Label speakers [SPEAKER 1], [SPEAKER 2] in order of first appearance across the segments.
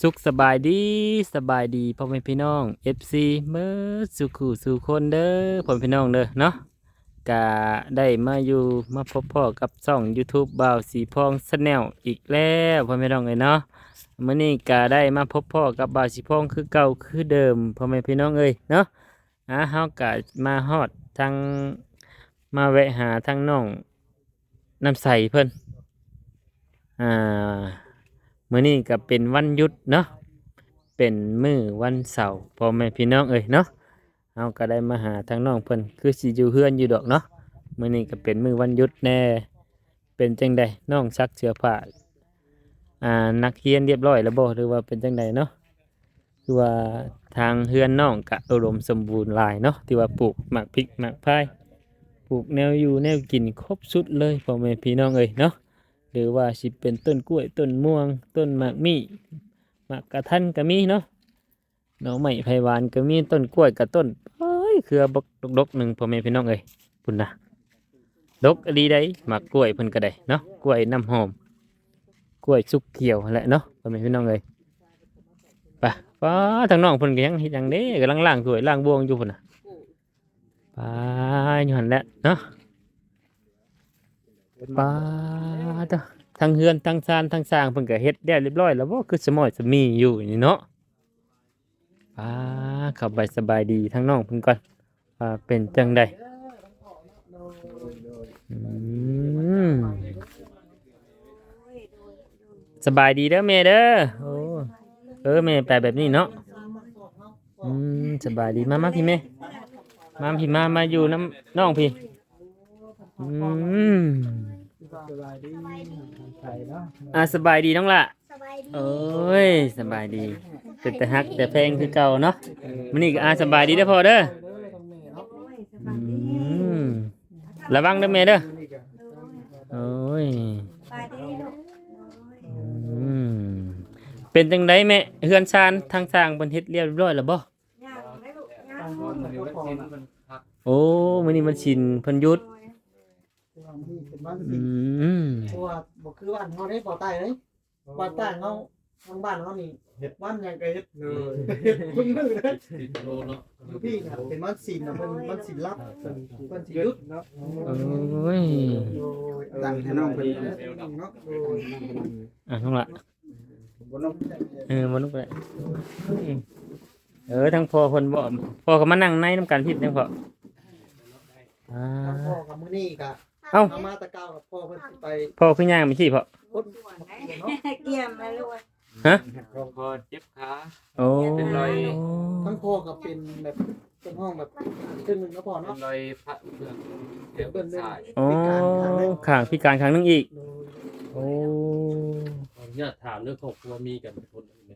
[SPEAKER 1] สุขสบายดีสบายดีพ่อแม่พี่น้อง FC เมื่อสุขูสู่คนเด้อพ่อแม่พี่น้องเด้อเนาะกะได้มาอยู่มาพบพ่อกับช่อง YouTube บ่าวสีพองสแนลอีกแล้วพ่อแม่พี่น้องเอ้ยเนาะมื้อนี้กะได้มาพบพ่อกับบ่าวสีพองคือเก่าคือเดิมพ่อแม่พี่น้องเอ้ยเนาะอะเฮากะมาฮอดทางมาแวะหาทางน้องน้ำใสเพิ่นอ่า มื้อนี้ก็เป็นวันหยุดเนาะเป็นมื้อวันเสาร์พ่อแม่พี่น้องเอ้ยเนาะเฮาก็ได้มาหาทางน้องเพิ่นคือสิอยู่เฮือนอยู่ดอกเนาะมื้อนี้ก็เป็นมื้อวันหยุดแน่เป็นจังใดน้องซักเสื้อผ้าอ่านักเรียนเรียบร้อยแล้วบ่หรือว่าเป็นจังใดเนาะคือว่าทางเฮือนน้องก็อุดมสมบูรณ์หลายเนาะที่ว่าปลูกหมากพริกหมากพายปลูกแนวอยู่แนวกินครบสุดเลยพ่อแม่พี่น้องเอ้ยเนาะ หรือว่าสิเป็นต้นกล้วยต้นม่วง ต้นหมากมี่หมากกระทันก็มีเนาะหน่อไม้ไผ่หวานก็มีต้นกล้วยกับต้นเอ้ยเครือบกดกๆหนึ่งพ่อแม่พี่น้องเอ้ยพุ่นนะดกดีได้หมากกล้วยเพิ่นก็ได้เนาะกล้วยน้ำหอมกล้วยสุกเขียวแหละเนาะพ่อแม่พี่น้องเอ้ยไปป้าทางน้องเพิ่นก็ยังเฮ็ดหยังเด้กำลังล้างถ้วยล้างบวงอยู่พุ่นน่ะไปอยู่หั่นแหละเนาะ ป้าด้อทั้งเฮือนทั้งซานทั้งสร้างเพิ่นก็เฮ็ดได้เรียบร้อยแล้วบ่คือสมอยสมีอยู่นี่เนาะป้าเข้าไปสบายดีทั้งน้องเพิ่นก่อนว่าเป็นจังไดอืมสบายดีเด้อแม่เด้อโอ้เออแม่ไปแบบนี้เนาะอืมสบายดีมามาพี่แม่มาพี่มามาอยู่น้ำน้องพี่ อืม
[SPEAKER 2] สบายดีใส่เนาะ
[SPEAKER 1] อ่าสบายดีน้องละ
[SPEAKER 3] สบายดี
[SPEAKER 1] โอ้ยสบายดีเป็นแต่ฮักแต่เพลงคือเก่าเนาะมันนี่ก็อาสบายดีเด้อพ่อเด้อ
[SPEAKER 2] เด้อทางแม่เนาะ
[SPEAKER 3] โอ้ยส
[SPEAKER 1] อื
[SPEAKER 3] บายดี
[SPEAKER 1] มระวังเด้อแม่เด้อ
[SPEAKER 2] นี่ก็
[SPEAKER 1] โอ้ย
[SPEAKER 3] สบายดีลูกโอ้ย
[SPEAKER 1] อืมเป็นจังไดแม่เฮือนชานทางสร้างเพิ่นเฮ็ดเรียบร้อยแล้วบ่
[SPEAKER 3] ย่างไหมลูกย่าง
[SPEAKER 2] ตั้ง
[SPEAKER 3] โอ้
[SPEAKER 2] คน
[SPEAKER 3] ย
[SPEAKER 2] เดียวพอนะ
[SPEAKER 1] โอ้มื้อนี้มันชินเพิ่นหยุด
[SPEAKER 2] บางทีเป็นบ้าน
[SPEAKER 1] อื
[SPEAKER 2] สิ
[SPEAKER 1] ม
[SPEAKER 2] เพราะว่าบ่คือบ้านเฮาได้บ่ใต้เลยบ้านใต้เฮาทางบ้านเฮานี่เฮ็ดบ้านหยังก็เฮ็ดเลยเพิ่งนึกเลยอยู่พี่น่ะเป็นบ้านศีลน่ะเพิ่นบ้านศีลลับเพิ่นเพิ่นสิหยุดเนาะ
[SPEAKER 1] โอ้ย
[SPEAKER 2] ตั้งให้น้องเพิ่นเนาะ
[SPEAKER 1] อะน้องละ
[SPEAKER 2] บ่น้อง
[SPEAKER 1] เออมาลุกไปเออทั้งพ่อเพิ่นบ่พ่อก็มานั่งในน้ำกันพิษจังพ่ออ่า
[SPEAKER 2] ทางพ่อกับมื้อนี้ก็
[SPEAKER 1] เอ้า
[SPEAKER 2] เอามาตะเกากับพ่อเพิ่นสิไป
[SPEAKER 1] พ่อคือย่างไม่ใช่พ่อ
[SPEAKER 2] พุด
[SPEAKER 3] เกี่ยมมาลูก
[SPEAKER 4] พอเจ็บขา
[SPEAKER 1] โอ้
[SPEAKER 4] เป็นรอย
[SPEAKER 2] ทั้งพ่อก็เป็นแบบเป็นห้องแบบครึ่งหนึงเนาะพ่อ
[SPEAKER 4] เป็
[SPEAKER 2] เนาะ
[SPEAKER 4] นรอยพระเพื่อนเดี๋ยวเป็นสาย
[SPEAKER 1] โอ้ข้างพิการครั้งหนึงอีก
[SPEAKER 2] โดย
[SPEAKER 1] โอ้
[SPEAKER 4] ขออนุญาตถามเรื่องครอบครัวมีกันเป็นคนไหม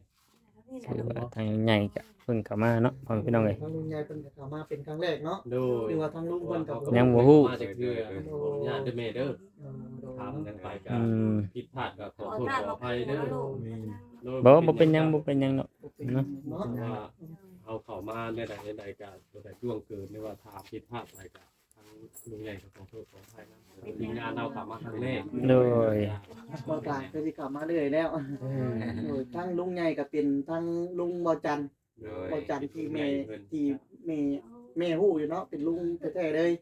[SPEAKER 1] ถือว่าทางใหญ่จะ เพิ่งเข้ามาเนาะพ่อพี่น้องเลย
[SPEAKER 2] ทางลุงยายเพิ่นก็เข้ามาเป็นครั้งแรกเนาะ
[SPEAKER 4] ดู
[SPEAKER 2] หรือว่าทางลุงเพิ่นก็
[SPEAKER 1] ยังบ่ฮู้
[SPEAKER 4] มาจากเรือขออนุญาตเด้อแม่เด้อ
[SPEAKER 2] เออโดย
[SPEAKER 4] ทำกันไปกั
[SPEAKER 1] อืม
[SPEAKER 4] ผิดพลาดก็ขอ
[SPEAKER 3] ขอ
[SPEAKER 4] โทษ
[SPEAKER 3] ทาน
[SPEAKER 4] ขอ
[SPEAKER 3] มา
[SPEAKER 4] อภัยเด้อ
[SPEAKER 3] ลูก
[SPEAKER 4] โดย
[SPEAKER 1] บ่บ่เป็นหยังบ่เป็นหยังเนาะเนาะ
[SPEAKER 2] เนาะ
[SPEAKER 4] ว่าเอาเข้ามาในใดในใดการตัวใดล่วงเกินไม่ว่าทางผิดพลาดอะไรกันทั้งลุงใหญ่ก็ขอโทษขออภัยนะทีมงานเราเข้ามาครั้งแรก
[SPEAKER 1] โดย
[SPEAKER 2] บ่กลางก็สิเข้ามาเรื่อยแล้วโดยทั้งลุงใหญ่ก็เป็นทั้งลุงบ่จันทร์ บ่จันทร์ที่แม่ที่แม่แม่ฮู้อยู่เนาะเป็นลุงแท้ๆเลย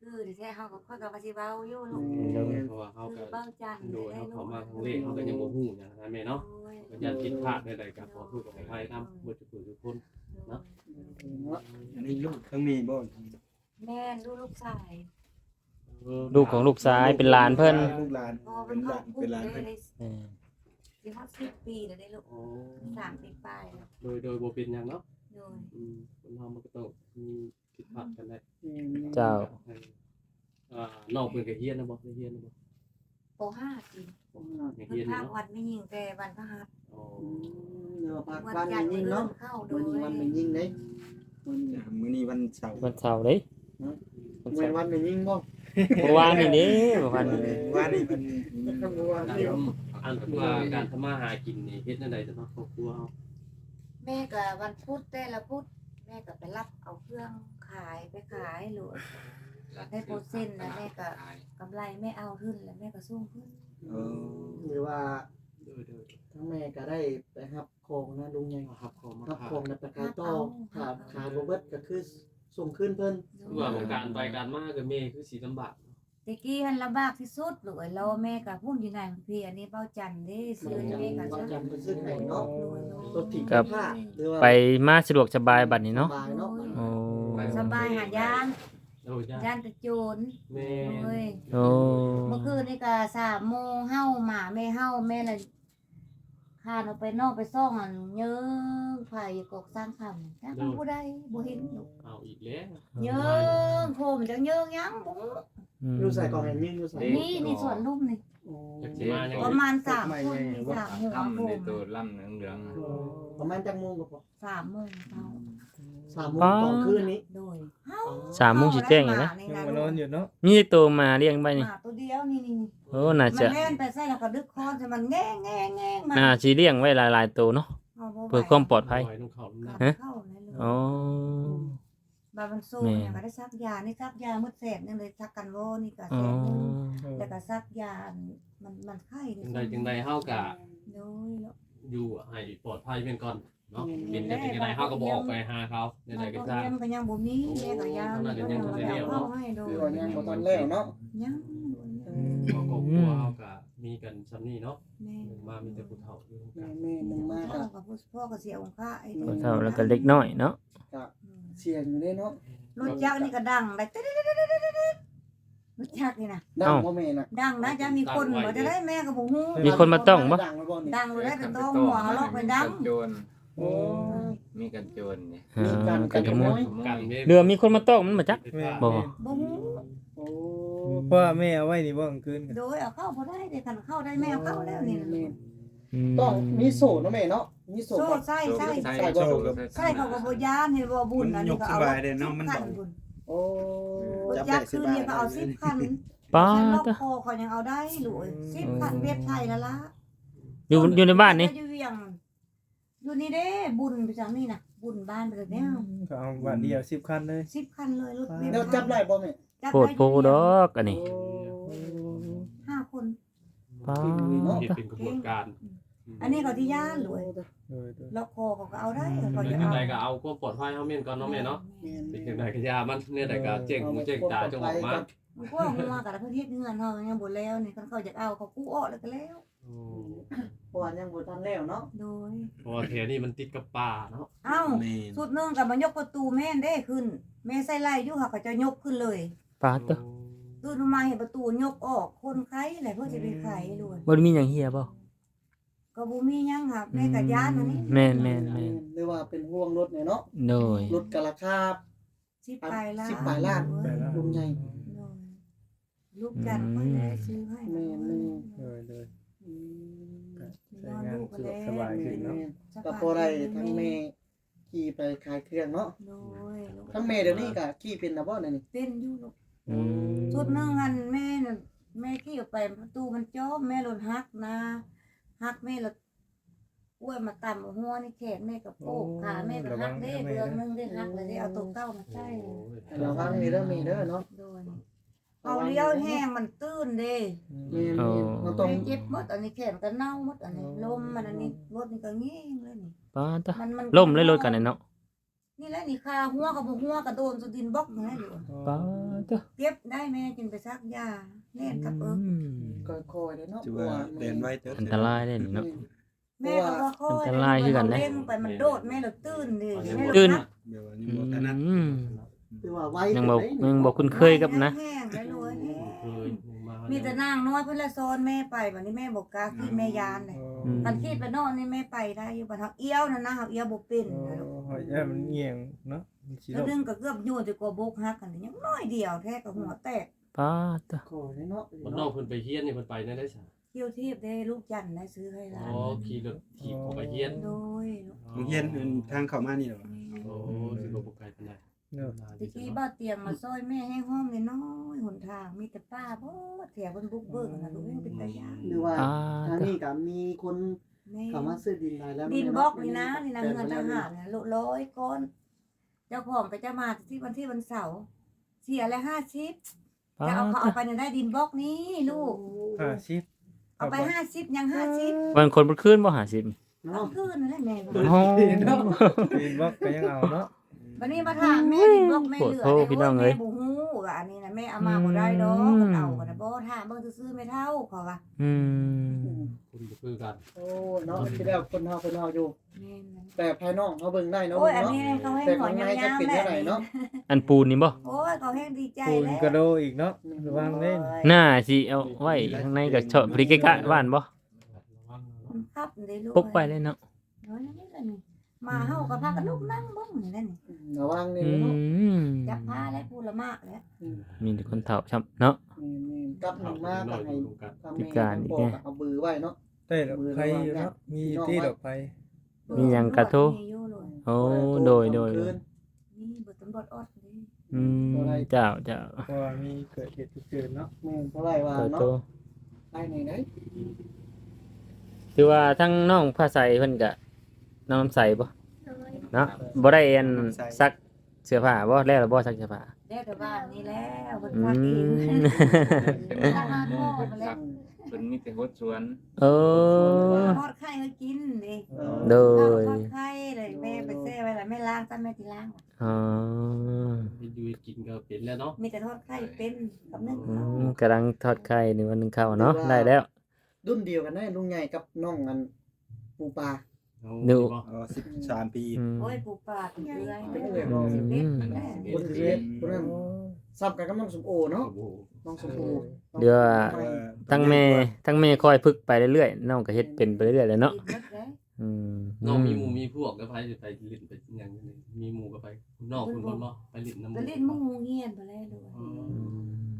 [SPEAKER 3] คือที่แท้เฮาก็ค่อยกับว่าสิเว้าอยู่ลูก
[SPEAKER 4] เพราะว่าเขา
[SPEAKER 3] คือ
[SPEAKER 4] ก็
[SPEAKER 3] เบ้าจันทร์
[SPEAKER 4] โดย
[SPEAKER 3] ได้
[SPEAKER 4] เขา
[SPEAKER 3] ลู
[SPEAKER 4] เข้ากมาครั้งแรกเขาก็ยังบ่ฮู้อย่างนั้นแม่เนาะ
[SPEAKER 3] โอ้ย
[SPEAKER 4] ก็ยันผิดพลาดในใดกับขอโทษขออภัยนํบ่ทุกคนทุกคน
[SPEAKER 2] เนาะ
[SPEAKER 5] อันนี้ลูกทั้งมีบ่
[SPEAKER 3] แม่ลูกลูกชาย
[SPEAKER 1] ลูกของลูกซ้ายเป็นหลานเพิ่น
[SPEAKER 5] ลูกหลาน
[SPEAKER 3] พอ
[SPEAKER 5] เป็
[SPEAKER 3] เป็นน
[SPEAKER 5] ห
[SPEAKER 3] ครอ
[SPEAKER 5] ลา
[SPEAKER 3] บ
[SPEAKER 5] น
[SPEAKER 3] ครัว
[SPEAKER 5] เป็นหลาน
[SPEAKER 3] ได้
[SPEAKER 5] เพิ่น
[SPEAKER 3] เลย
[SPEAKER 1] เออ
[SPEAKER 3] สิฮอด10ปีแล้วได้ลูก
[SPEAKER 4] อ๋อ
[SPEAKER 3] 30ปลายแล้ว
[SPEAKER 4] โดยโดยบ่เป็นหยังเนาะ
[SPEAKER 3] โดย
[SPEAKER 4] อืมคนเฮามันก็ต้องมีผิดพลาดกันได้
[SPEAKER 1] เจ้า
[SPEAKER 4] อ่าน้องเพิ่นก็เฮียนนะบ่ได้เฮียนนะบ่
[SPEAKER 3] ป .5 สิ
[SPEAKER 4] ยัง
[SPEAKER 3] เพิ่
[SPEAKER 4] เฮีย
[SPEAKER 3] น
[SPEAKER 4] นอยู่
[SPEAKER 3] พา
[SPEAKER 4] เนาะ
[SPEAKER 3] วัดไม่ยิงแต่วันพฤหัส
[SPEAKER 4] อ๋อ
[SPEAKER 2] เนาะพัก
[SPEAKER 3] วัน
[SPEAKER 2] บ้าน
[SPEAKER 3] จันทร์
[SPEAKER 2] ยิงเนาะ
[SPEAKER 3] เข้าโด
[SPEAKER 2] วัน
[SPEAKER 3] ย
[SPEAKER 2] นี้วันเป็นยิงเด้วัน
[SPEAKER 5] มื้อนี้วันเสาร์
[SPEAKER 1] วันเสาร์เด้วัน
[SPEAKER 2] เมื่
[SPEAKER 1] เสา
[SPEAKER 2] อ
[SPEAKER 1] ร์
[SPEAKER 2] วันเป็นยิงบ่
[SPEAKER 1] เมื่อวานนี่เด้เมื่อวานนี่
[SPEAKER 5] ว่านี่มัน
[SPEAKER 2] เมื่อวาน
[SPEAKER 4] อัน
[SPEAKER 2] ที่
[SPEAKER 4] อันว่าการทำมาหากินนี่เฮ็ดจังได๋จะเนาะครอบครัวเฮา
[SPEAKER 3] แม่ก็วันพุธแต่ละพุธแม่ก็ไปรับเอาเครื่องขายไปขายหรือได้โปรเซ็นต์นะแม่ก็กำไรไม่เอาขึ้นแล้วแม่ก็สู้ขึ้น
[SPEAKER 5] เออ
[SPEAKER 2] หรือว่า
[SPEAKER 4] เออเด้อ
[SPEAKER 2] ทั้งแม่ก็ได้ไปรับของนะลุงใหญ่
[SPEAKER 4] ครับขอมา
[SPEAKER 2] รับ
[SPEAKER 4] ขา
[SPEAKER 2] ของแล้วไปขายต่อขาขายบ่เบิดก็คือส่งคืนเพิ่น
[SPEAKER 4] คือว่าของการไปการมากับเมย์คือสีลำบาก
[SPEAKER 3] ตะกี้มันลำบากที่สุดลูกเอ้ยเราแม่ก็พูดอยู่ไหนพี่อันนี้เป้าจันทร์เด้ซื้อแม่ก็
[SPEAKER 2] ว่า
[SPEAKER 3] ซื้อ
[SPEAKER 2] จำไปซื้อให้เนาะรถถีบ
[SPEAKER 1] ครับ
[SPEAKER 2] ผ้าหรือว่า
[SPEAKER 1] ไปมาสะดวกสบายบัดนี้เนาะ
[SPEAKER 2] สบายเนาะ
[SPEAKER 1] โอ้
[SPEAKER 3] สบายหายาน
[SPEAKER 4] โอ้ยยาก
[SPEAKER 3] ยานตะโจร
[SPEAKER 4] แม่
[SPEAKER 3] เอ้ย
[SPEAKER 1] โอ้
[SPEAKER 3] เมื่อคืนนี่ก็สามโมงเฮาหมาแม่เฮาแม่เลยคานออกไปนอกไปซ่องอันเยิ้งไผ่กอกสร้างคำแต่ผู้ใดบ่เห็นลูก
[SPEAKER 4] เอาอีกแล้ว
[SPEAKER 3] เยิ้งโคมจังเยิ้งยังบ่
[SPEAKER 1] อืม
[SPEAKER 2] อยู่ใส่กล่องแห่งนี้อยู่ใส่
[SPEAKER 3] นี่นี่สวนลุ่มนี่
[SPEAKER 2] โอ้
[SPEAKER 4] จากสิมายัง
[SPEAKER 3] ประมาณสามคนมีสามหัว
[SPEAKER 6] ลำ
[SPEAKER 3] โค
[SPEAKER 6] ใน
[SPEAKER 3] ม
[SPEAKER 6] ตัวลำเหลือง
[SPEAKER 2] ประมาณจังโมงก็พอ
[SPEAKER 3] สามโมงเช้า
[SPEAKER 2] สามโมงตอนคืนนี้
[SPEAKER 3] โดยเฮา
[SPEAKER 1] สามโมงสิแจ้งอยู่นะ
[SPEAKER 3] ห
[SPEAKER 5] ยัง
[SPEAKER 3] มา
[SPEAKER 5] มานอนอยู่เนาะ
[SPEAKER 1] มีตัวมาเลี้ยงไป
[SPEAKER 3] ห
[SPEAKER 1] นี่
[SPEAKER 3] มาตัวเดียวนี่นี่นี่
[SPEAKER 1] โอ้น่า
[SPEAKER 3] มั
[SPEAKER 1] จะ
[SPEAKER 3] นแล่นไปใส่แล้วก็ดึกคอนใส่มันแง่แง่แง่มัน
[SPEAKER 1] น่าสิเลี้ยงไว้หลายๆตัวเนาะ
[SPEAKER 3] เอาบ่ไห
[SPEAKER 1] เพื่อความปลอดภัย
[SPEAKER 4] ปล่อยต้องเขาลำหน้า
[SPEAKER 3] ฮะเข้าเลยลูก
[SPEAKER 1] อ๋อ
[SPEAKER 3] บาบันโซ่
[SPEAKER 1] แม่
[SPEAKER 3] เนี่ยก็ได้ซักยานี่ซักยามืดแสบนี่เลยซักกันโวนี่ก็
[SPEAKER 1] อ๋
[SPEAKER 3] แส
[SPEAKER 1] อบ
[SPEAKER 3] นึงแล้วก็ซักยามันมันไข้นี่
[SPEAKER 4] จังใดจังใดเฮากะ
[SPEAKER 3] โดยแล้ว
[SPEAKER 4] อยู่ให้ปลอดภัยเป็นก่อนเนาะเป็นจังใดเฮาก็บอกไปหาเขาในใดก็
[SPEAKER 3] มัน
[SPEAKER 4] ได้
[SPEAKER 3] ก็ยังก็ยังบ่มีแม่ก็ยา
[SPEAKER 4] เท่านั้นก็ยังบ่ได้เลี้ยวเนาะ
[SPEAKER 3] ให้โดย
[SPEAKER 2] คือว่ายังบ่ทันแล้วเนาะ
[SPEAKER 3] ยัง
[SPEAKER 4] ก็ครอบครัวเฮากะมีกันซำนี้เนาะ
[SPEAKER 3] แม่
[SPEAKER 4] หนึ่งมามีแต่ผู้เฒ่าอยู่
[SPEAKER 2] แม่
[SPEAKER 4] กัน
[SPEAKER 2] แม่หนึงมา
[SPEAKER 3] พ่อ
[SPEAKER 2] ก็
[SPEAKER 3] กับพ่อก็เสียองค์ค่าไอ้
[SPEAKER 1] พอเท่าแล้วก็เล็กน้อยเนาะ
[SPEAKER 2] เสียงอยู่เด้เนาะ
[SPEAKER 3] รถจักรนี่ก็ดังได้ตึ๊ดๆๆๆๆรถจักรนี่นะ
[SPEAKER 2] ดังบ่แม่น่ะ
[SPEAKER 3] ดังนะจะมีคนบ่จะได้แม่ก็บ่ฮู้
[SPEAKER 1] มีคนมาต้องบ่
[SPEAKER 2] ดังไว้บ่นี่
[SPEAKER 3] ดัง
[SPEAKER 6] ๆ
[SPEAKER 3] เลยได้แต่ต้องหัวเขาลอกไปดัง
[SPEAKER 6] โจร
[SPEAKER 2] โอ้
[SPEAKER 6] มีกันโจรเนี่ย
[SPEAKER 1] อ่า
[SPEAKER 2] การ
[SPEAKER 1] กันขโมย
[SPEAKER 4] กัน
[SPEAKER 1] เรือมีคนมาต้องมันมาจักบ่
[SPEAKER 3] บ่ฮู้
[SPEAKER 2] โอ้
[SPEAKER 5] เพราะว่าแม่เอาไว้นี่บ่กลางคืน
[SPEAKER 3] โดยเอาเข้าบ่ได้เด้คันเข้าได้แม่เอาเข้าแล้วนี่
[SPEAKER 2] แม่
[SPEAKER 1] อืม
[SPEAKER 2] ต้องมีโซ่เนาะแม่เนาะมีโซ่
[SPEAKER 3] โซ่
[SPEAKER 2] บ่
[SPEAKER 3] ใส่ใส่
[SPEAKER 6] ใส่
[SPEAKER 2] ใส่
[SPEAKER 6] โจ
[SPEAKER 2] บ่
[SPEAKER 6] ร
[SPEAKER 3] ใส่เขาก็บ่ยานให้บ่บุญอันนี้ก็เอา
[SPEAKER 5] มันยกสบายเด้เนาะมัน
[SPEAKER 3] สิบ
[SPEAKER 5] เบา
[SPEAKER 3] คับุญ
[SPEAKER 2] โอ้
[SPEAKER 3] รถจักรคืนนี้ก็เอา10คัน
[SPEAKER 1] ป้า
[SPEAKER 3] ฉันล็อก
[SPEAKER 1] ตะ
[SPEAKER 3] คอเขายังเอาได้ลูกเอ้ย10คันเว็บไทยแล้วล่ะ
[SPEAKER 1] อยู่อยู่ในบ้านนี่
[SPEAKER 3] อยู่เวียงอยู่นี่เด้ บุญไปจังนี่น่ะบุญบ้านไปเลยเนี่ย
[SPEAKER 5] ก็เอาวันเดียว10คันเลย
[SPEAKER 3] 10คันเลยรถเว็บ
[SPEAKER 2] แล้วจับได้บ่แม่
[SPEAKER 3] จับ
[SPEAKER 1] โพดโพดอกอันนี้
[SPEAKER 2] โอ้
[SPEAKER 3] ห้าคน
[SPEAKER 1] ป้า
[SPEAKER 4] เฮ็ด
[SPEAKER 1] ตะ
[SPEAKER 4] เป็นกระบวนการ
[SPEAKER 3] อันนี้เขาที่ย่านรวย
[SPEAKER 5] โดยโดย
[SPEAKER 3] ล็อกคอเขาก็เอาได้เขา
[SPEAKER 4] เป็น
[SPEAKER 3] จะ
[SPEAKER 4] จัง
[SPEAKER 3] เอา
[SPEAKER 4] ใดก็เอาความปลอดภัยเฮาแม่นก่อนเนาะแม่เนาะ
[SPEAKER 2] แม่น
[SPEAKER 4] เป็นจังใดก็ยามันเนี่ยใดก็เจ๊งหูเจ๊งตาจงออกมา
[SPEAKER 3] มันก็เอามากับประเทศเงินเขายังบ่แล้วนี่เขาเขาจะเอาเขากู้ออกแล้วก็แล้ว
[SPEAKER 2] เพราะว่ายังบ่ทันแล้วเนาะ
[SPEAKER 3] โดย
[SPEAKER 4] เพราะว่าแถวนี้มันติดกับป่าเนาะ
[SPEAKER 3] เอ้าสุดนึงกับมายกประตูแม่นได้ขึ้น แม่ใส่ไล่อยู่ค่ะเขาจะยกขึ้นเลย
[SPEAKER 1] ป้าตะ
[SPEAKER 3] ตื่นมาเห็นประตูยกออกคนไข้อะไรเพื่อจะไปไขรวย
[SPEAKER 1] บ่ได้มีหยังเฮียบ่
[SPEAKER 3] ก็บ่มีหยังค่ะแม่กับย่านอันนี้
[SPEAKER 1] แม่นแม่นแม่น
[SPEAKER 2] หรือว่าเป็นห่วงรถเนี่ยเนาะ
[SPEAKER 1] โดย
[SPEAKER 2] รถกะราคา
[SPEAKER 3] สิบปลายล้าน
[SPEAKER 2] สิบปลายล้าน
[SPEAKER 3] เว้ย
[SPEAKER 2] ลุงใหญ่
[SPEAKER 3] ลูกจันทร์ค่อยได้ซื้อให้
[SPEAKER 2] แม่แม่
[SPEAKER 5] โดยโดย
[SPEAKER 2] อืม
[SPEAKER 5] ใช้งานสะดวกสบาย
[SPEAKER 2] แม่
[SPEAKER 5] ขึ้นเนาะ
[SPEAKER 2] แม่ก็พอได้ทั้งแม่ขี่ไปขายเครื่องเนาะ
[SPEAKER 3] โดยลูก
[SPEAKER 2] ทั้งแม่เดี๋ยวนี้ก็ขี่เป็นนะบ่เดี๋ยวนี้
[SPEAKER 3] เป็นอยู่ลูก
[SPEAKER 1] อืม
[SPEAKER 3] ชุดหนึงอันแม่น่ะแม่ขี่ออกไปประตูมันจ้อแม่หล่นหักนะ หักแม่หล่นอ้วยมาต่ำหัวนี่แขนแม่กับโปกขาแม่ก็หักเด้เดือนหนึงได้หักเลยได้เอาตัวเก้ามาใส่
[SPEAKER 2] เราฟังนี่เด้อแม่เด้อเนาะ
[SPEAKER 3] โดยเอาเลี้ยวแห้งมันตื้นเด้
[SPEAKER 2] แม่แม่เราต้อง
[SPEAKER 3] แม่เจ็บหมดอันนี้แขนก็เน่าหมดอันนี้ลมมันอันนี้รถนี่ก็เงี้ยงเลยนี่
[SPEAKER 1] ป้าตะ
[SPEAKER 3] มันมัน
[SPEAKER 1] ล่มเลยรถกันน่ะเนาะ
[SPEAKER 3] นี่แหละนี่คาหัวกับบ่หัวก็โดนสดินบล็อกอยู่นั่นอยู่
[SPEAKER 1] ป้าตะ
[SPEAKER 3] เก็บได้แม่จึงไปซักยา แน่นกับเอิก
[SPEAKER 1] อืม
[SPEAKER 2] ค่อยๆเด้อเนาะ
[SPEAKER 5] ถือว่าเดินไว้เติบ
[SPEAKER 1] อันตรายเด้นี่เนาะ
[SPEAKER 3] แม่ก็ว่าค่อย
[SPEAKER 1] อันตรายคือกันนะ
[SPEAKER 3] เร่งไปมันโดดแม่เราตื้นดิแม่เรา
[SPEAKER 1] ตื้น
[SPEAKER 3] พัก
[SPEAKER 5] เดี๋ยว
[SPEAKER 1] อื
[SPEAKER 5] นี้บ่ถนัด
[SPEAKER 1] ม
[SPEAKER 2] คือว่าไว
[SPEAKER 1] ยังบ่
[SPEAKER 2] ขึ้นเด้
[SPEAKER 1] ยังบ่คุ้นเคยกับนะ
[SPEAKER 3] แห้งได้เลยแห้ง
[SPEAKER 4] เคยมา
[SPEAKER 3] มีแต่นางน้อยเพิ่นละโซนแม่ไปบัดนี้แม่บอกกล้าขี้แม่ยานเลย
[SPEAKER 1] อืม
[SPEAKER 3] คันขี้ไปนอนนี่แม่ไปได้อยู่บัดเฮาเอี้ยวนั่นนะเฮาเอี้ยวบ่เป็น
[SPEAKER 5] โอ้
[SPEAKER 3] นะลูก
[SPEAKER 5] หอยย่ามันเงียงเนาะมันสิ
[SPEAKER 3] แล้ว
[SPEAKER 5] ลบ
[SPEAKER 3] ดึงก็เกือบโยนจะกลัวบกหักกันนี่ยังน้อยเดียวแท้ก็หัวแตก
[SPEAKER 1] ป้าตะ
[SPEAKER 2] ขอได้เนาะ
[SPEAKER 4] มันนอกเพิ่นไปเฮียนนี่เพิ่นไปได้ได้ซะ
[SPEAKER 3] เที่ยวเทียบได้ลูกจันทร์ได้ซื้อให้ห
[SPEAKER 4] อ๋
[SPEAKER 3] ลา
[SPEAKER 4] อนขี่รถถีบเข้าไปเฮียน
[SPEAKER 3] โดยลูก
[SPEAKER 5] โรงเรียนทางเข้ามานี่เหรอ
[SPEAKER 4] โอ้สิบ่บ่ไกลปานใด
[SPEAKER 5] เนาะ
[SPEAKER 3] ตะกี้บ้านเตียงมาซอยแม่ให้ห้องนี่น้อยหนทางมีแต่ป้าบ่แถวเพิ่นบุกเบิกนะลูกยังเป็นตายาน
[SPEAKER 2] หรือว่า
[SPEAKER 1] ป้า
[SPEAKER 2] ทาง
[SPEAKER 1] ตะ
[SPEAKER 2] นี้ก็มีคน
[SPEAKER 3] แม่
[SPEAKER 2] เข้ามาซื้อดินได้แล้ว
[SPEAKER 3] ดินบล็อกนี่นะนี่นะเงินทหารนะลูกร้อยก้อนเจ้าของก็จะมาที่วันที่วันเสาร์เสียละห้าชิป
[SPEAKER 1] ป้า
[SPEAKER 3] จะเอาเขา
[SPEAKER 1] ตะ
[SPEAKER 3] เอาไปในได้ดินบล็อกนี้ลูก
[SPEAKER 5] อ่าชิป
[SPEAKER 3] เอาไปห้าสิบยังห้าสิบ
[SPEAKER 1] วันคนบ่คืนบ่หาสิบ
[SPEAKER 3] ก็
[SPEAKER 2] เนาะ
[SPEAKER 3] คืนนั่นแหละแม่บอก
[SPEAKER 1] โอ้
[SPEAKER 5] ปีนบล็อกก็ยังเอาเนาะ
[SPEAKER 3] วันนี้มาถามแม่ดิบอกแม่เหลือ
[SPEAKER 1] โอ้โหพี่น้องเอ้ย
[SPEAKER 3] แม่บ่ฮู้ว่าอันนี้นะแม่เอามาบ่ได้ดอก
[SPEAKER 1] อืม
[SPEAKER 3] มันเอาก็ได้บ่ถามเบิ่งซื่อๆไม่เท่าเขาว่า
[SPEAKER 1] อืม
[SPEAKER 4] คุณก็คือกัน
[SPEAKER 2] โอ้เนาะที่แล้วคนเฮาคนเฮาอยู่
[SPEAKER 3] แม่นนะ
[SPEAKER 2] แต่ภายนอกเขาเบิ่งได้เนาะ
[SPEAKER 3] โอ้ยอัน
[SPEAKER 2] เนาะ
[SPEAKER 3] นี้เขาให้
[SPEAKER 2] แต่
[SPEAKER 3] หมอ
[SPEAKER 2] ข้างใน
[SPEAKER 3] ยา
[SPEAKER 2] จะ
[SPEAKER 3] ว
[SPEAKER 2] เป็น
[SPEAKER 3] ๆแห
[SPEAKER 2] เท่า
[SPEAKER 3] ละ
[SPEAKER 2] ไหร่เนาะ
[SPEAKER 1] อันปูนนี่บ่
[SPEAKER 3] โอ้ย เขาให้ดีใจ
[SPEAKER 5] ปูน
[SPEAKER 3] แล้ว
[SPEAKER 5] กระโดอีกเนาะระวังเล่น
[SPEAKER 1] หน้าสิเอาไว้ข้างในก็ชอบพริกกะบ้านบ่
[SPEAKER 3] มันครับเด้ลูก
[SPEAKER 1] ปกไปเลยเนาะ
[SPEAKER 3] น้อยนิดละนี่มาเฮาก็พากันลุกนั่งเบิ่งนี่แหละนี่
[SPEAKER 2] ระวังนี่
[SPEAKER 1] อื
[SPEAKER 2] เนาะ
[SPEAKER 1] ม
[SPEAKER 3] จับผ้าและปูละมากแล้ว
[SPEAKER 1] มีแต่คนเฒ่าช้ำเนาะ
[SPEAKER 2] นี่ๆกับหนึ่งมากก็ให้ทำ
[SPEAKER 1] พิการอีกไง
[SPEAKER 2] เอาบือไว้เนาะ
[SPEAKER 5] ได้ดอกไฟอยู่เนาะมีที่ดอกไฟ
[SPEAKER 1] มีหยังกระทู้
[SPEAKER 3] มีอยู่เลย
[SPEAKER 1] โอ้โดยโดย
[SPEAKER 2] คืน
[SPEAKER 3] นี่เบิดตำรวจออดนี่
[SPEAKER 1] อืมเจ้าเจ้า
[SPEAKER 5] เพราะว่ามีเกิดเหตุฉุกเฉินเนาะ
[SPEAKER 2] แม่นเท่าไหร่ว่า
[SPEAKER 1] โต
[SPEAKER 2] เนาะ
[SPEAKER 1] โต
[SPEAKER 2] ได้ไหนไหน
[SPEAKER 1] ถือว่าทั้งน้องผ้าใสเพิ่นก็น้องน้ำใสบ่เนาะบ่ได้อันซักเสื้อผ้าบ่แล้วบ่ซักเสื้อผ้า
[SPEAKER 3] แล้วแต่บ้านนี่แล้วเพิ่น
[SPEAKER 1] อื
[SPEAKER 3] พักเอง
[SPEAKER 1] ม
[SPEAKER 3] ทหารพ่อมาแล้ว
[SPEAKER 6] เพิ่นมีแต่ฮดสวน
[SPEAKER 1] โอ้
[SPEAKER 3] ทอดไข่ให้กินดิ
[SPEAKER 1] โด
[SPEAKER 3] ข้าวยทอดไข่เลยแม่ไปแซ่ไว้แล้วแม่ล้างซะแม่สิล้าง
[SPEAKER 1] อ๋อ
[SPEAKER 4] ไปอยู่กินก็เป็นแล้วเนาะ
[SPEAKER 3] มีแต่ทอดไข่เป็นกับนึ่ง
[SPEAKER 1] อื
[SPEAKER 3] ข้าว
[SPEAKER 1] มกำลังทอดไข่ในวันหนึงเข้าวเนาะได้แล้ว
[SPEAKER 2] รุ่นเดียวกันได้ลุงใหญ่กับน้องอันปูปลา
[SPEAKER 1] ดู
[SPEAKER 5] อ๋อ13ปี
[SPEAKER 1] อืม
[SPEAKER 3] โอ้ยปูปลาเป็นเดือย
[SPEAKER 2] เป็นเดือย
[SPEAKER 3] สิบเอ็ด
[SPEAKER 1] อืม
[SPEAKER 3] แม่
[SPEAKER 2] คนที่เล็กคนนั้น ซับกันกับน้องสมโอเนาะ
[SPEAKER 4] โอ้โห
[SPEAKER 2] น้องสมโอ
[SPEAKER 1] เดี๋ยว
[SPEAKER 5] เออ
[SPEAKER 1] ทั้งแม่ทั้งแม่คอยฝึกไปเรื่อยๆน้องก็เฮ็ดเป็นไปเรื่อยๆแหล้วเนาะ
[SPEAKER 3] กินหมดเลย
[SPEAKER 1] อืม
[SPEAKER 4] น้องมีหมู่มีพวกก็ไปไปลิ้นไปอย่างนี้มีหมู่ก็ไปน้องคุณคนบ่ไปลิ้นน้ำ
[SPEAKER 3] ก็เล่นมุงเงียนไปเลยด้วย
[SPEAKER 4] อ๋อ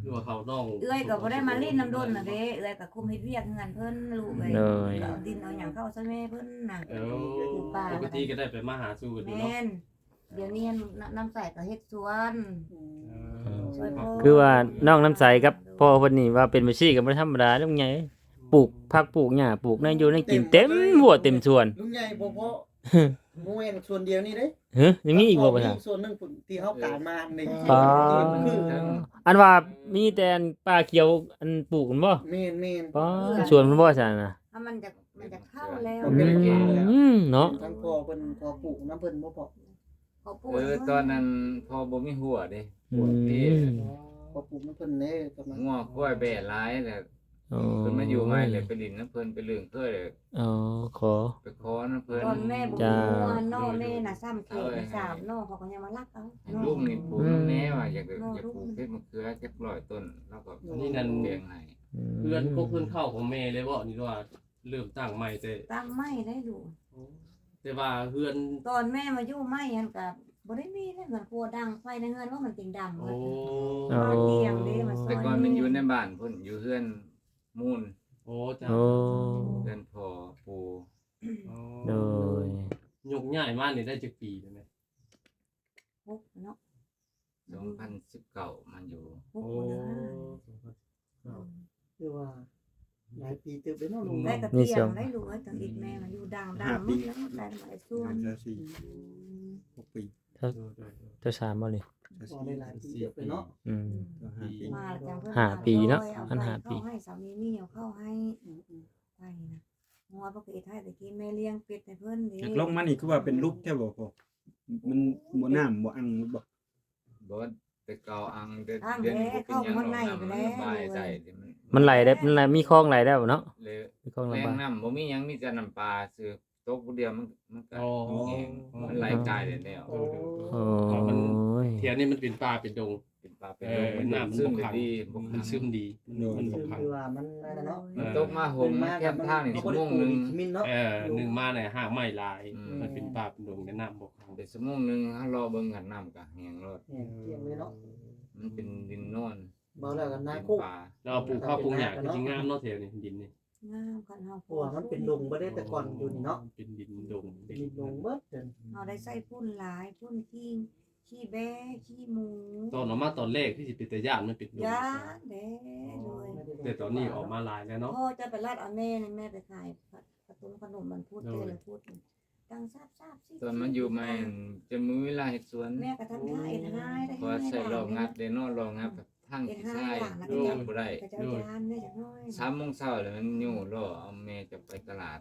[SPEAKER 4] หรือว่าเขาน้อง
[SPEAKER 3] เอื้อยก็บ่ได้มาเล่นน้ำดนน่ะเด้เอื้อยก็คุมเฮ็ดเวียกงานเพิ่นลูกเอ้ย
[SPEAKER 1] เลย
[SPEAKER 3] เอาดินเอาหยังเข้าซะแม่เพิ่นน่ะ
[SPEAKER 4] เออปกติก็ได้ไปมาหาสู่กันอยู่เนาะ
[SPEAKER 3] แม่น เดี๋ยวนี้น้ำใสก็เฮ็ดสวน ช่วยพ่อ
[SPEAKER 1] คือว่าน้องน้ำใสกับพ่อเพิ่นนี่ว่าเป็นอาชีพก็บ่ธรรมดาเด้อไงปลูกผักปลูกหญ้าปลูกนั่นอยู่นั่นกินเต็มหัวเต็มสวน
[SPEAKER 2] ลุงใหญ่บ่พอหมูเอ็นส่วนเดียวนี่เด้
[SPEAKER 1] เฮ้ยยังมีอีกบ่ประธาน
[SPEAKER 2] มีส่วนหนึงที่เฮากางมาใน
[SPEAKER 1] ปา
[SPEAKER 2] คือ
[SPEAKER 1] อันว่ามีแต่อันป่าเขียวอันปลูกกันบ่
[SPEAKER 2] เมนเมน
[SPEAKER 1] ป้าสวนมันบ่ซั่นน่ะ
[SPEAKER 3] ถ้ามันจะมันจะเข้าแล้ว
[SPEAKER 1] อืมเนาะ
[SPEAKER 2] ทั้งพ่อเพิ่นพอปลูกน้ำเพิ่นบ่พอ
[SPEAKER 3] เขาปลูก
[SPEAKER 6] เออตอนนั้นพอบ่มีหัวเด้
[SPEAKER 1] อืม
[SPEAKER 2] พอปลูกน้ำเพิ่นเด้ประมาณ
[SPEAKER 6] งัวกล้วยแบ่หลายแล้ว
[SPEAKER 1] โอ้
[SPEAKER 6] เพิ่นมาอยู่ใหม่เลยไปดินน้ำเพิ่นไปเรื่องเคยเลย
[SPEAKER 1] อ๋อขอ
[SPEAKER 6] ไปขอน้ำเพิ่น
[SPEAKER 3] ตอนแม่บุก
[SPEAKER 1] จ้า
[SPEAKER 3] หัวน้อแม่น่ะซ้ำเขตสามน้อเขาก็ยังมารักเอา
[SPEAKER 6] ให้ลูกนี่ปลูกน้ำแน่ว่าอยากอยากปลูกเพชรมะเขือจักร้อยต้นแล้วก็นี่นั่นเลี้ยงให้
[SPEAKER 4] เพื่อนพวกเพื่อนเข้าของแม่เลยบ่นี่ว่าเริ่มตั้งใหม่แต่
[SPEAKER 3] ตั้งไม่ได้ดู
[SPEAKER 4] แต่ว่าเพื่อน
[SPEAKER 3] ตอนแม่มาอยู่ไม่ยันกับบ่ได้มีเลยเหมือนครัวดังไฟในเฮือนว่ามันติงดำ
[SPEAKER 4] โอ้
[SPEAKER 3] เบิด
[SPEAKER 1] โอ้
[SPEAKER 3] บ้านเตียงเด้มาซ
[SPEAKER 6] แต่
[SPEAKER 3] อย
[SPEAKER 6] ก่อนมันอยู่ในบ้านเพิ่นอยู่เฮือนมูล
[SPEAKER 4] โอ้จ้า
[SPEAKER 1] โอ้
[SPEAKER 6] เฮือนพ่อปู่
[SPEAKER 1] โดย
[SPEAKER 4] ยกง่ายมากนี่ได้จักปีใช่ไหม
[SPEAKER 3] ปุ๊บเนาะ
[SPEAKER 6] 2019มันอยู่
[SPEAKER 3] ปุ๊บ
[SPEAKER 4] โอ้
[SPEAKER 3] เด้อ
[SPEAKER 2] คือว่าหลายปี เติบเลยเนาะลุง
[SPEAKER 3] ได้
[SPEAKER 2] เนาะ
[SPEAKER 3] กระเตียงได้รู้ว่าตั้งอีกแม่มาอยู่ดังดังหมดแล้วได้มาส่วน
[SPEAKER 5] จะสี่หกปี
[SPEAKER 1] เจ้าสามบ่นี่
[SPEAKER 5] จะ
[SPEAKER 2] พอ
[SPEAKER 5] สี่
[SPEAKER 2] ได้หลายปีเติบเลยเนาะ
[SPEAKER 1] อืม
[SPEAKER 5] จะห้าปี
[SPEAKER 3] มาจังเพิ่น
[SPEAKER 1] ห้าปีเนาะ
[SPEAKER 3] อ
[SPEAKER 1] อันห้าปี
[SPEAKER 3] เข้าให้สามีนี่เอาเข้าให้ไปนะงัวปกติไทยตะกี้แม่เลี้ยงเป็ดให้เพิ่นเด้
[SPEAKER 5] อยากลงมานี่คือว่าเป็นลูกแค่บ่พอมันบ่น้ำบ่อังบ่
[SPEAKER 6] บ่แต่เก่าอังเดือน
[SPEAKER 3] อ้าง
[SPEAKER 6] เดือน
[SPEAKER 3] แล้
[SPEAKER 6] นี้
[SPEAKER 3] เข้ามันในไปแล้ว
[SPEAKER 6] สบายใจที่มัน
[SPEAKER 1] มันไหลได้มันไหลมีคลองไหลได้บ่เนาะ
[SPEAKER 6] เลย
[SPEAKER 1] มีคลอง
[SPEAKER 6] แร
[SPEAKER 1] ระ
[SPEAKER 6] ง
[SPEAKER 1] บาย
[SPEAKER 6] น้ำบ่มีหยังมีแต่น้ำปลาซื้อตกผู้เดียวมันมันก็
[SPEAKER 4] โอ้
[SPEAKER 6] แห้งมันไหลกายเลยแล้ว
[SPEAKER 2] โอ้
[SPEAKER 1] โอ้ย
[SPEAKER 4] เทียนนี่มันเป็นป่าเป็นดง
[SPEAKER 6] เป็นปลาเป็น
[SPEAKER 4] เอ
[SPEAKER 6] โร
[SPEAKER 4] อ
[SPEAKER 6] คมัน
[SPEAKER 4] น้ำมัน
[SPEAKER 6] ซึม
[SPEAKER 4] บ่ขัง
[SPEAKER 6] ดีบ่
[SPEAKER 4] มั
[SPEAKER 6] ขั
[SPEAKER 4] น
[SPEAKER 6] ง
[SPEAKER 4] ซึมดีมันบ่
[SPEAKER 2] คือ
[SPEAKER 4] พัง
[SPEAKER 2] คือว่ามันนั่นน่ะเนาะ
[SPEAKER 6] มันตกมาห่มแคมทางนี่ชั่วโมงหนึง
[SPEAKER 2] มินเนาะ
[SPEAKER 4] เออหนึ่งมาเนี่ยห้างไม้ลาย
[SPEAKER 6] อืม
[SPEAKER 4] มันเป็นป่าเป็นดงแนะนำบอกเขา
[SPEAKER 6] เป็นชั่วโมงหนึงเฮารอเบิ่งกันน้ำก็แห้งรด
[SPEAKER 2] เนี่ยเที่ยงเลยเนาะ
[SPEAKER 6] มันเป็นดินโนอน
[SPEAKER 2] เบาแล้วกันนา
[SPEAKER 6] เป็น
[SPEAKER 2] คุก
[SPEAKER 6] ปลา
[SPEAKER 4] เราเอาปลูกข้าวปลูกหญ้าก็จริงงามเนาะแถวนี้ดินนี่
[SPEAKER 3] งามคันเฮา
[SPEAKER 2] เพราะว่ามันเป็นดงบ่ได้แต่ก่อนอยู่นี่เนาะ
[SPEAKER 4] เป็นดินดง
[SPEAKER 2] เป็นดงเบิดเด้อ
[SPEAKER 3] เฮาได้ใส่พุ่นหลายพุ่นขี้ขี้แบ้ขี้หมู
[SPEAKER 4] ตอนออกมาตอนแรกที่สิเป็นแต่ย่านมันเป็นดง
[SPEAKER 3] ยาเด้ด้วย
[SPEAKER 4] แต่ตอนนี้ออกมาหลายแล้วเนาะ
[SPEAKER 3] พ่อจะไปลาดเอาแม่นี่แม่ไปขายขนมขนมมันพูดเต้เลยพูดดังซาบซาบสิ
[SPEAKER 6] ตอนมันอยู่มาจะมือเวลาเฮ็ดสวน
[SPEAKER 3] แม่ก็ทำท่าเอ็ดหายได้
[SPEAKER 6] พอใส่รอบงัดเดยวเนอรอบงัดแบบ ททาง
[SPEAKER 3] เป็น
[SPEAKER 6] ที่
[SPEAKER 3] ห้า
[SPEAKER 6] ซ้าย
[SPEAKER 3] หลังนะ
[SPEAKER 6] ดู
[SPEAKER 3] ก็จะ
[SPEAKER 6] บ่ได้
[SPEAKER 3] ก็จะเอายานได้จักหน้อย
[SPEAKER 6] สามโมงเช้าแล้วมันอยู่รอเอาแม่จะไปตลาด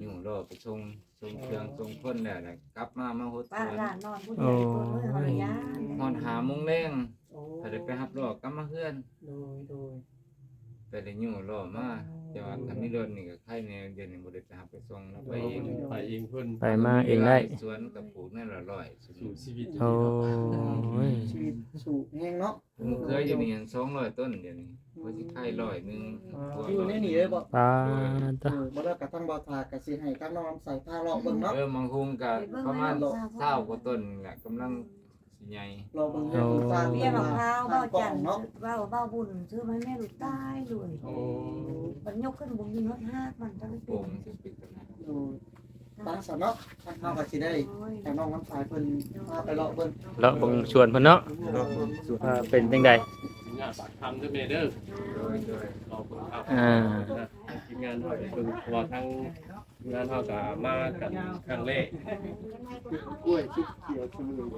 [SPEAKER 6] อยู่รอไปส่งส่งเครื่องส่งคนแล้วน่ะกลับมามาฮดส
[SPEAKER 3] ป้า
[SPEAKER 6] วน
[SPEAKER 3] หลานนอนผู้ใหญ่ตัวน้อยหอยยาน
[SPEAKER 6] นอนหาโมงแรง
[SPEAKER 2] โอ้
[SPEAKER 6] ถ้าได้ไปรับรอกลับมาเฮือน
[SPEAKER 2] โดยโดย
[SPEAKER 6] ไปได้อยู่รอมา แต่ว่าถ้ามีรถนี่ก็ใครแน่เดือนนี้บ่ได้ไปรับไปส่งแล้วไปเอง
[SPEAKER 4] ไปเองเพิ่น
[SPEAKER 1] ไปมาเองได้
[SPEAKER 6] สวนกับปลูกนั่นละร้อยส
[SPEAKER 4] สู่ชีวิต
[SPEAKER 1] โอ้ย
[SPEAKER 2] ชีวิตสู่แห้งเนาะ
[SPEAKER 6] ผมเคยอยู่นี่อัน200ต้นเดี๋ยวนี้บ่สิขายร้อยหนึง
[SPEAKER 2] อยู่ในนี่เลยบ่
[SPEAKER 1] ปลา
[SPEAKER 2] เอ
[SPEAKER 1] ตัว
[SPEAKER 2] อบ่ได้กระทั่งบ่ทากะสิให้กับน้องใส่ผ้าเลาะเบิ่งเนาะ
[SPEAKER 6] เออบางคุงก็ประมาณ20กว่าต้นนี่แหละกำลังสิ ใหญ่
[SPEAKER 2] เราเบิ่งเรื่องสร้าง
[SPEAKER 3] เบี้ยมะพร้าวเบ้าจันทร์
[SPEAKER 2] เนาะ
[SPEAKER 3] เบ้าเบ้าบุญซื้อมาให้แม่ลูกตายเลย
[SPEAKER 4] โอ้
[SPEAKER 3] มันยกขึ้นบุญยิงรถห้ามันจะไม่
[SPEAKER 6] โป่
[SPEAKER 3] เป็น
[SPEAKER 6] งสิเป็นกันนะ
[SPEAKER 2] โอ้ตาสนเนาะทางเฮาก็สิได้
[SPEAKER 3] โอ้ย
[SPEAKER 2] ให้น้องน้ำสายเพิ่นพาไปเลาะเบิ่ง
[SPEAKER 1] เลาะเบังชวนเพิ่นเนาะ
[SPEAKER 2] เลาะเบิ่งสวน
[SPEAKER 1] ว่าเป็นจังได
[SPEAKER 4] งานปากคำด้วยเมเด้อ
[SPEAKER 6] โดยโดย
[SPEAKER 4] รอเพิ่นครับ
[SPEAKER 1] อ่า
[SPEAKER 4] ทีมงานเฮาไปเบิ่งเพราะว่าทั้ง ทีมงานเฮาก็มากันครั้งแรก
[SPEAKER 2] กล้วยชุบเขียวชุบเหลือง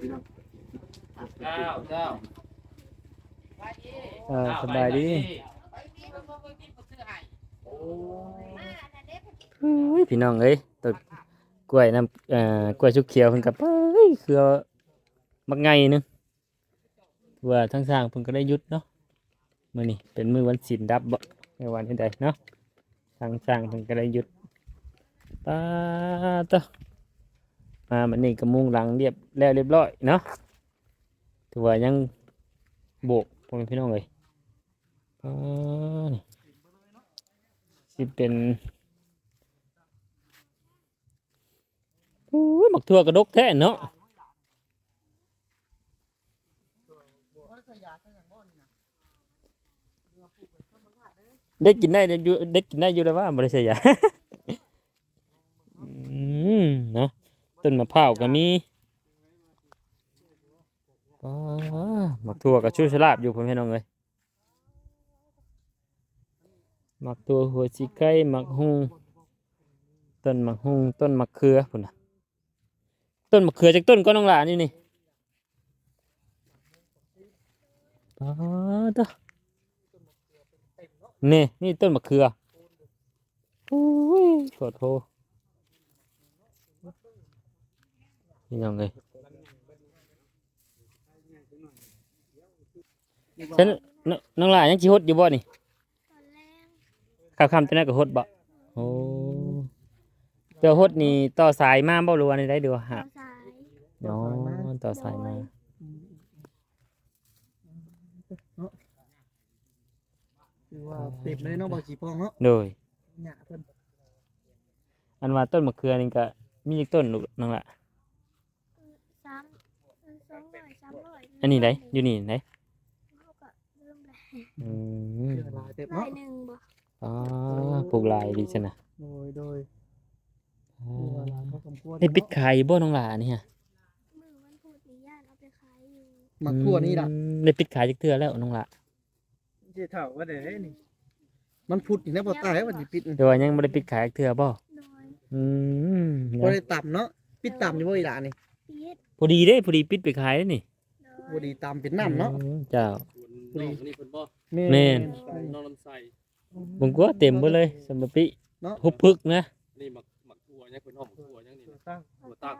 [SPEAKER 2] พี่น้อง
[SPEAKER 4] เจ้าเจ้า
[SPEAKER 1] เออสบายดีเฮ้ยพี่น้องเอ้ยต้นกล้วยน้ำเอ่อกล้วยชุกเขียวเพิ่นก็เอ้ยคือบักไงหนึงว่าทั้งสร้างเพิ่นก็ได้หยุดเนาะมื้อนี้เป็นมื้อวันศีลดับบ่ในวันที่ใดเนาะทางสร้างเพิ่นก็ได้หยุด ปาตะมามันนี้ก็มุ่งหลังเรียบแล้วเรียบร้อยเนาะถือว่ายังโบกพ่อแม่พี่น้องเลยอ่านี่สิเป็นอู้ยหมักทั่วกระดกแท้เนาะได้กินได้ได้อยู่ได้กินได้อยู่แล้วว่าบริษัทยา อืมเนาะ ต้นมะพร้าวก็มีหมักทั่วกับชูชลาบอยู่พ่อแม่น้องเลยหมักตัวหัวชีไก่หมักฮุงต้นหมักฮุงต้นมะเขือพุ่นะต้นมะเขือจากต้นก็น้องหลานนี่นี่อ๋อตัวนี่นี่ต้นมะเขือโอ้ยขอโทษ พี่น้องเลยฉันนน้องหลานยังจีฮดอยู่บ่นี่ข้าวคำจะน่าก็ฮดบ่โอ้เจ้าฮดนี่ต่อสายมาบ่รู้อันนี้ได้ดูฮะ
[SPEAKER 7] สาย
[SPEAKER 1] เนาะต่อสายมา
[SPEAKER 2] คือว่าเต็มเลยเนาะบ่สิพองเนาะ
[SPEAKER 1] โดย
[SPEAKER 2] หญ้าเพิ่น
[SPEAKER 1] อันว่าต้นมะเขือนี่ก็มีอีกต้นลูกน้องละ
[SPEAKER 7] สามสองร้อยสามร้ อย
[SPEAKER 1] อันนี้ไหนอยู่นี่ไหน
[SPEAKER 7] เขาก็เริ่มแหละ
[SPEAKER 1] อืม
[SPEAKER 2] เชื่อหลายเต็ม
[SPEAKER 7] ร้อ
[SPEAKER 2] เนาะ
[SPEAKER 7] ยหนึ่งบ่
[SPEAKER 1] อ๋อปลูกหลายดีจังนะ
[SPEAKER 2] โดยโดย
[SPEAKER 1] อ๋อ
[SPEAKER 2] คือว่าหลายพอสมควร
[SPEAKER 1] ได้ปิดขายบ่น้องหลานนี่ฮะ
[SPEAKER 7] มือวันพุธนี่ย่านเอาไปขายอยู่
[SPEAKER 2] มักทั่วนี่ล่ะ
[SPEAKER 1] อืมได้ปิดขายจักเทื่อแล้วน้องละ
[SPEAKER 2] สิเท่าว่าได้นี่ มันพุดอีกแล้วบ่ตายแล้วมันสิปิด
[SPEAKER 1] เดี๋ยวายังบ่ได้ปิดขายจักเทื่อบ่
[SPEAKER 7] โดย
[SPEAKER 1] อืม
[SPEAKER 2] บ่ได้ต่ำเนาะปิดต่ำอยู่บ่อีหล่ะนี่
[SPEAKER 7] ปีด
[SPEAKER 1] พอดีเด้พอดีปิดไปขายแล้วนี่
[SPEAKER 7] โด
[SPEAKER 2] บ่
[SPEAKER 7] ย
[SPEAKER 2] ดีต่ำเป็นน้ำเนาะ
[SPEAKER 1] อืมเจ้า
[SPEAKER 4] ส่วนน้องคนนี้เพิ่นบ่
[SPEAKER 1] แม่น
[SPEAKER 4] น้องลำไส้
[SPEAKER 1] ผมก็เต็มเบ่เลยสำหรับปิ
[SPEAKER 2] เนาะ
[SPEAKER 1] หุบพึกนะ
[SPEAKER 4] นี่หมักหมักถั่วยังเพิ่นห้องหมักถั่วยังนี่นะ
[SPEAKER 2] ตั้ง
[SPEAKER 4] ถั่วตัก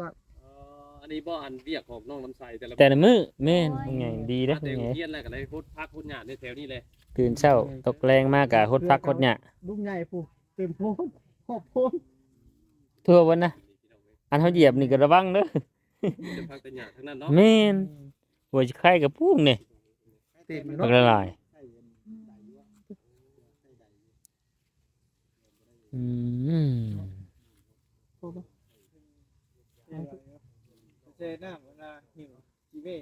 [SPEAKER 2] ตั้ง
[SPEAKER 4] เอ่ออันนี้บ่อันเวียกของน้องลำไส้แต่ละ
[SPEAKER 1] แต่ละมื้อแม่นเป็นไงดีเด้อ
[SPEAKER 4] มา
[SPEAKER 1] เป็
[SPEAKER 4] แต่
[SPEAKER 1] น
[SPEAKER 4] โร
[SPEAKER 1] ไง
[SPEAKER 4] งเรียนแล้วก็เลยพุดพักพุดหยาในแถวนี้เลย
[SPEAKER 1] ตื่นเช้าตกแรงมากกะฮดพักฮดหยะ
[SPEAKER 2] ลูกใหญ่ผู้เต็มโพนขอบโพน
[SPEAKER 1] ทั่ววันนะอันเฮาเหยียบนี่ก็ระวังเด้อ
[SPEAKER 4] จะพักแต่หยาทั้งนั้นเนาะ
[SPEAKER 1] แม่นหัวสิไข่กับพุ่งนี่
[SPEAKER 2] เต็ม
[SPEAKER 1] บั
[SPEAKER 2] เนาะ
[SPEAKER 1] กละลายอืม
[SPEAKER 2] เจน้ำเวลาหิวจีเว่